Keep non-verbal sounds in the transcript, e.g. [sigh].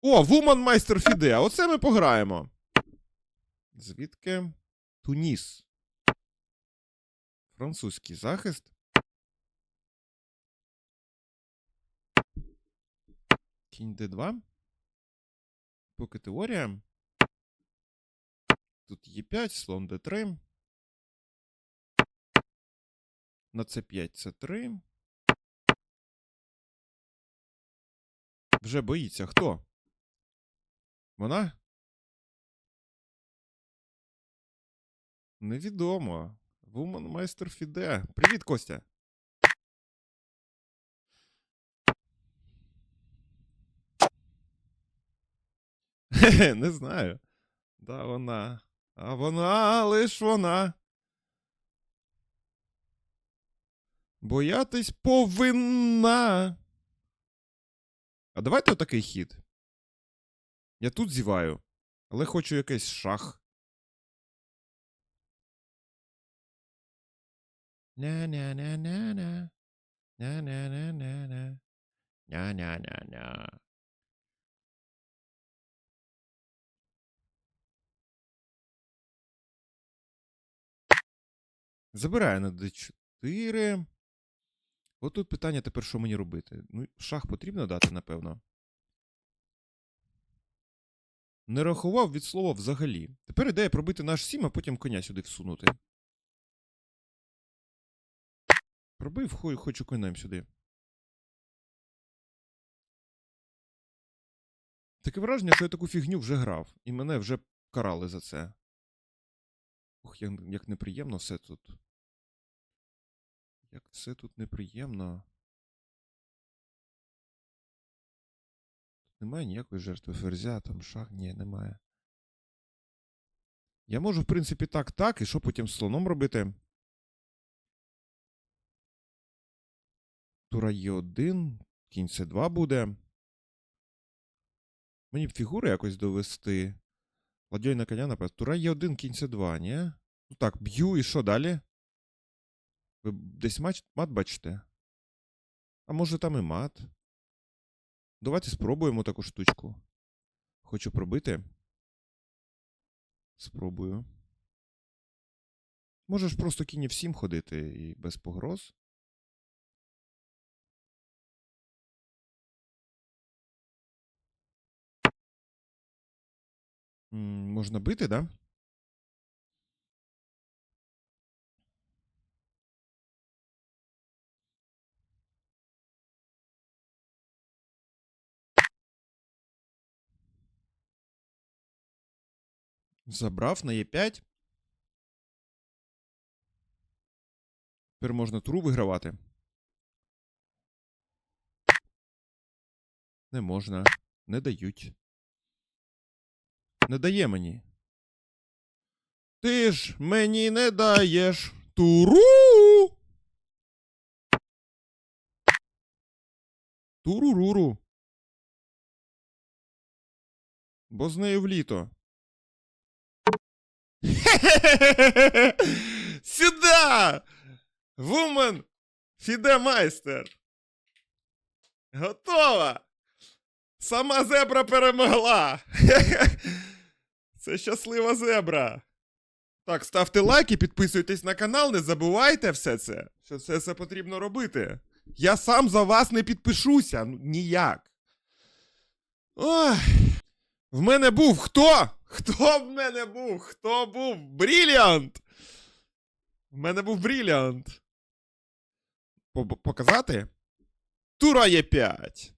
О, Woman Майстер Фіде. Оце ми пограємо. Звідки? Туніс. Французький захист. Кінь Д2. Поки теорія. Тут Е5, слон Д3. На С5 С3. Вже боїться. Хто? Вона? Невідомо. Вумен майстер Фіде. Привіт, Костя. [laughs] Не знаю. Да, вона. А вона лиш вона. Боятись повинна. А давайте отакий хід. Я тут зіваю, але хочу якийсь шах. Ня-ня-ня-ня-ня. Ня-ня-ня-ня. Забираю на d4. От тут питання тепер, що мені робити. Ну, шах потрібно дати, напевно. Не рахував від слова взагалі. Тепер ідея пробити наш 7, а потім коня сюди всунути. Пробив, хо- хочу конем сюди. Таке враження, що я таку фігню вже грав, і мене вже карали за це. Ох, як неприємно все тут. Як все тут неприємно. Немає ніякої жертви ферзя, там шах, ні, немає. Я можу, в принципі, так, так, і що потім з слоном робити? Тура Е1, кінь С2 буде. Мені б фігури якось довести. Ладьой на коня, напевно. Тура Е1, кінь С2, ні? Ну так, б'ю і що далі? Ви десь мат бачите? А може там і мат? Давайте спробуємо таку штучку. Хочу пробити. Спробую. Можеш просто кінь всім ходити і без погроз. М, Можна бити, да? Забрав на Е5. Тепер можна туру вигравати. Не можна. Не дають. Не дає мені. Ти ж мені не даєш туру. Туруруру. Бо з нею в літо. [laughs] Сюда! Вумен Фіде майстер. Готова! Сама зебра перемогла! [laughs] Це щаслива зебра. Так, ставте лайки, підписуйтесь на канал, не забувайте все це. Що це все потрібно робити. Я сам за вас не підпишуся. Ну, ніяк. Ой. В мене був хто? Хто в мене був? Хто був? Бріліант! В мене був бріліант. Показати? Тура є 5.